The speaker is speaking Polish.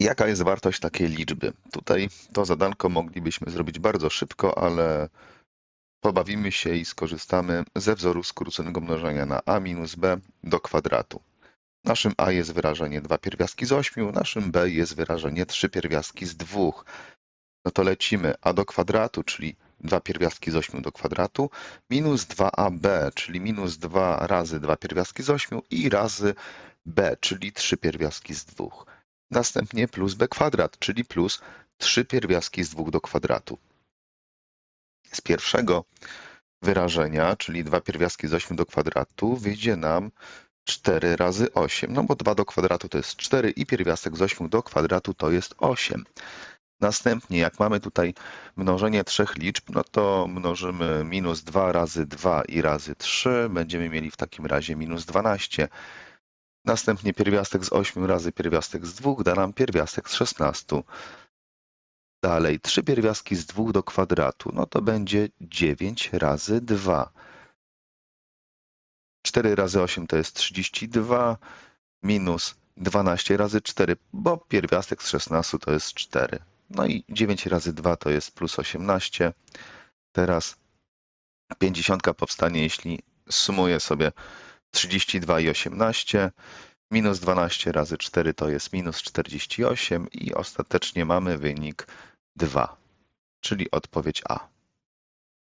Jaka jest wartość takiej liczby? Tutaj to zadanko moglibyśmy zrobić bardzo szybko, ale pobawimy się i skorzystamy ze wzoru skróconego mnożenia na a minus b do kwadratu. Naszym a jest wyrażenie 2 pierwiastki z 8, naszym b jest wyrażenie 3 pierwiastki z 2. No to lecimy a do kwadratu, czyli 2 pierwiastki z 8 do kwadratu, minus 2ab, czyli minus 2 razy 2 pierwiastki z 8 i razy b, czyli 3 pierwiastki z 2. Następnie plus b kwadrat, czyli plus 3 pierwiastki z 2 do kwadratu. Z pierwszego wyrażenia, czyli 2 pierwiastki z 8 do kwadratu, wyjdzie nam 4 razy 8, no bo 2 do kwadratu to jest 4 i pierwiastek z 8 do kwadratu to jest 8. Następnie, jak mamy tutaj mnożenie trzech liczb, no to mnożymy minus 2 razy 2 i razy 3. Będziemy mieli w takim razie minus 12. Następnie pierwiastek z 8 razy pierwiastek z 2 da nam pierwiastek z 16. Dalej, 3 pierwiastki z 2 do kwadratu, no to będzie 9 razy 2. 4 razy 8 to jest 32, minus 12 razy 4, bo pierwiastek z 16 to jest 4. No i 9 razy 2 to jest plus 18. Teraz 50 powstanie, jeśli sumuję sobie 32 i 18. Minus 12 razy 4 to jest minus 48 i ostatecznie mamy wynik 2, czyli odpowiedź A.